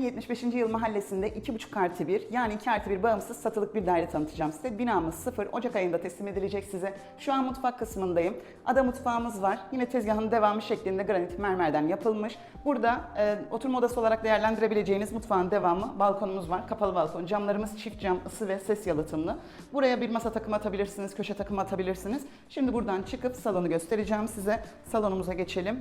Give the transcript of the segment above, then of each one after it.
75. Yıl Mahallesi'nde 2,5 artı 1 yani 2 artı 1 bağımsız satılık bir daire tanıtacağım size. Binamız 0. Ocak ayında teslim edilecek size. Şu an mutfak kısmındayım. Ada mutfağımız var. Yine tezgahın devamı şeklinde granit mermerden yapılmış. Burada e, oturma odası olarak değerlendirebileceğiniz mutfağın devamı balkonumuz var. Kapalı balkon. Camlarımız çift cam, ısı ve ses yalıtımlı. Buraya bir masa takımı atabilirsiniz, köşe takımı atabilirsiniz. Şimdi buradan çıkıp salonu göstereceğim size. Salonumuza geçelim.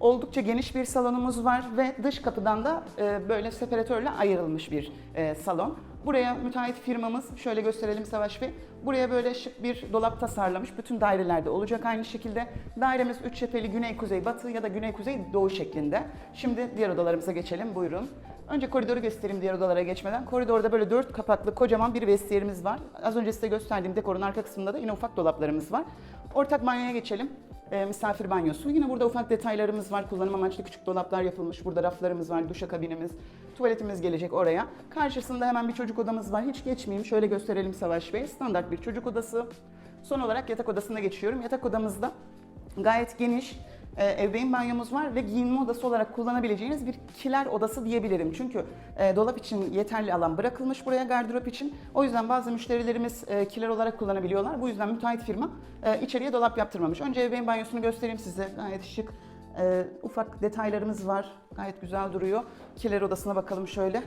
Oldukça geniş bir salonumuz var ve dış kapıdan da e, böyle separatörle ayrılmış bir e, salon. Buraya müteahhit firmamız, şöyle gösterelim Savaş Bey. Buraya böyle şık bir dolap tasarlamış. Bütün dairelerde olacak aynı şekilde. Dairemiz üç cepheli güney kuzey batı ya da güney kuzey doğu şeklinde. Şimdi diğer odalarımıza geçelim. Buyurun. Önce koridoru göstereyim diğer odalara geçmeden. Koridorda böyle dört kapaklı kocaman bir vestiyerimiz var. Az önce size gösterdiğim dekorun arka kısmında da yine ufak dolaplarımız var. Ortak banyoya geçelim. E, misafir banyosu. Yine burada ufak detaylarımız var. Kullanım amaçlı küçük dolaplar yapılmış. Burada raflarımız var, duşakabinimiz, tuvaletimiz gelecek oraya. Karşısında hemen bir çocuk odamız var. Hiç geçmeyeyim. Şöyle gösterelim Savaş Bey. Standart bir çocuk odası. Son olarak yatak odasına geçiyorum. Yatak odamızda gayet geniş, e, ebeveyn banyomuz var ve giyinme odası olarak kullanabileceğiniz bir kiler odası diyebilirim. Çünkü e, dolap için yeterli alan bırakılmış buraya gardırop için. O yüzden bazı müşterilerimiz e, kiler olarak kullanabiliyorlar. Bu yüzden müteahhit firma e, içeriye dolap yaptırmamış. Önce ebeveyn banyosunu göstereyim size. Gayet şık. E, ufak detaylarımız var. Gayet güzel duruyor. Kiler odasına bakalım şöyle.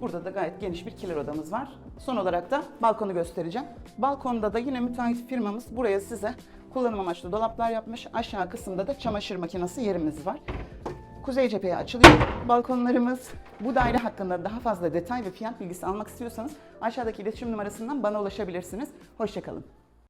Burada da gayet geniş bir kiler odamız var. Son olarak da balkonu göstereceğim. Balkonda da yine müteahhit firmamız buraya size kullanım amaçlı dolaplar yapmış. Aşağı kısımda da çamaşır makinesi yerimiz var. Kuzey cepheye açılıyor balkonlarımız. Bu daire hakkında daha fazla detay ve fiyat bilgisi almak istiyorsanız aşağıdaki iletişim numarasından bana ulaşabilirsiniz. Hoşçakalın.